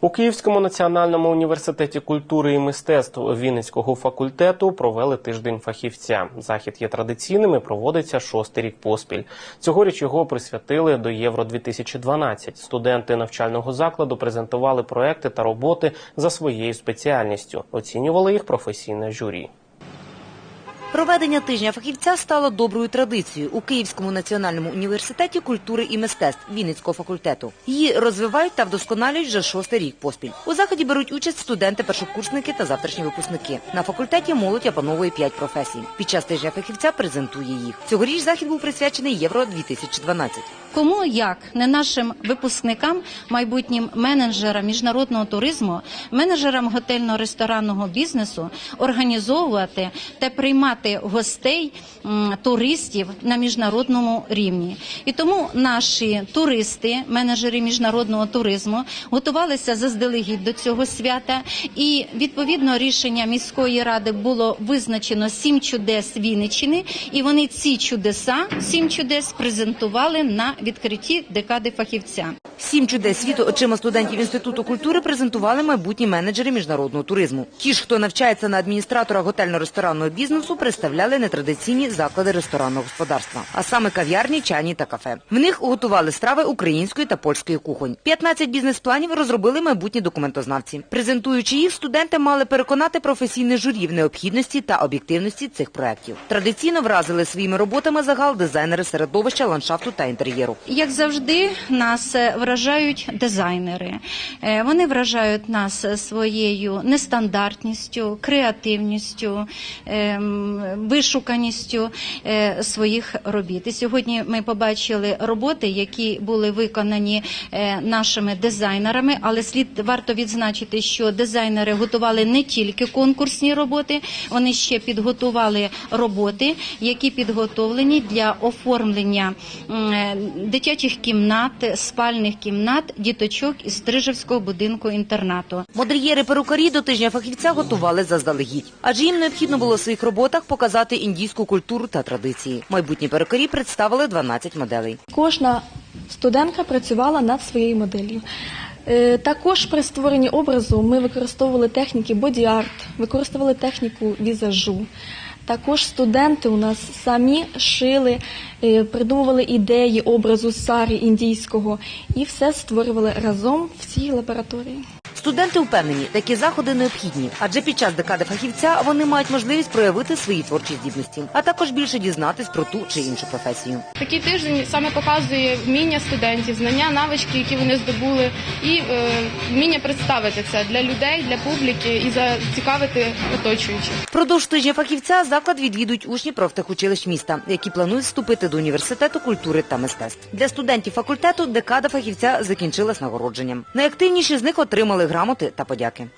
У Київському національному університеті культури і мистецтв Вінницького факультету провели тиждень фахівця. Захід є традиційним і проводиться шостий рік поспіль. Цьогоріч його присвятили до Євро 2012 Студенти навчального закладу презентували проекти та роботи за своєю спеціальністю. Оцінювали їх професійне журі. Проведення тижня фахівця стало доброю традицією у Київському національному університеті культури і мистецтв Вінницького факультету. Її розвивають та вдосконалюють вже шостий рік поспіль. У заході беруть участь студенти, першокурсники та завтрашні випускники. На факультеті молодь опановує п'ять професій. Під час тижня фахівця презентує їх. Цьогоріч захід був присвячений Євро 2012 Кому як не нашим випускникам, майбутнім менеджерам міжнародного туризму, менеджерам готельно-ресторанного бізнесу організовувати та приймати гостей туристів на міжнародному рівні. І тому наші туристи, менеджери міжнародного туризму, готувалися заздалегідь до цього свята. І відповідно рішення міської ради було визначено сім чудес Вінниччини, і вони ці чудеса, сім чудес презентували на відкритті декади фахівця. Сім чудес світу очима студентів інституту культури презентували майбутні менеджери міжнародного туризму. Ті ж, хто навчається на адміністратора готельно-ресторанного бізнесу, представляли нетрадиційні заклади ресторанного господарства, а саме кав'ярні, чайні та кафе. В них готували страви української та польської кухонь. 15 бізнес-планів розробили майбутні документознавці. Презентуючи їх, студенти мали переконати професійне журі в необхідності та об'єктивності цих проєктів. Традиційно вразили своїми роботами загал дизайнери середовища, ландшафту та інтер'єру. Як завжди, нас е, вражають дизайнери. Е, Вони вражають нас своєю нестандартністю, креативністю, ем, вишуканістю е, своїх робіт. І сьогодні ми побачили роботи, які були виконані е, нашими дизайнерами, але слід варто відзначити, що дизайнери готували не тільки конкурсні роботи, вони ще підготували роботи, які підготовлені для оформлення е, дитячих кімнат, спальних кімнат діточок із Стрижевського будинку інтернату. Модельєри перукарі до тижня фахівця готували заздалегідь, адже їм необхідно було в своїх роботах показати індійську культуру та традиції. Майбутні перукарі представили 12 моделей. Кожна студентка працювала над своєю моделлю. Е, Також при створенні образу ми використовували техніки боді-арт, використовували техніку візажу. Також студенти у нас самі шили, е, придумували ідеї образу сарі індійського і все створювали разом в цій лабораторії. Студенти впевнені, такі заходи необхідні, адже під час декади фахівця вони мають можливість проявити свої творчі здібності, а також більше дізнатись про ту чи іншу професію. Такий тиждень саме показує вміння студентів, знання, навички, які вони здобули, і е, вміння представити це для людей, для публіки і зацікавити оточуючих. Впродовж тижня фахівця заклад відвідують учні профтехучилищ міста, які планують вступити до університету культури та мистецтв. Для студентів факультету декада фахівця закінчилась нагородженням. Найактивніші з них отримали грамоти та подяки.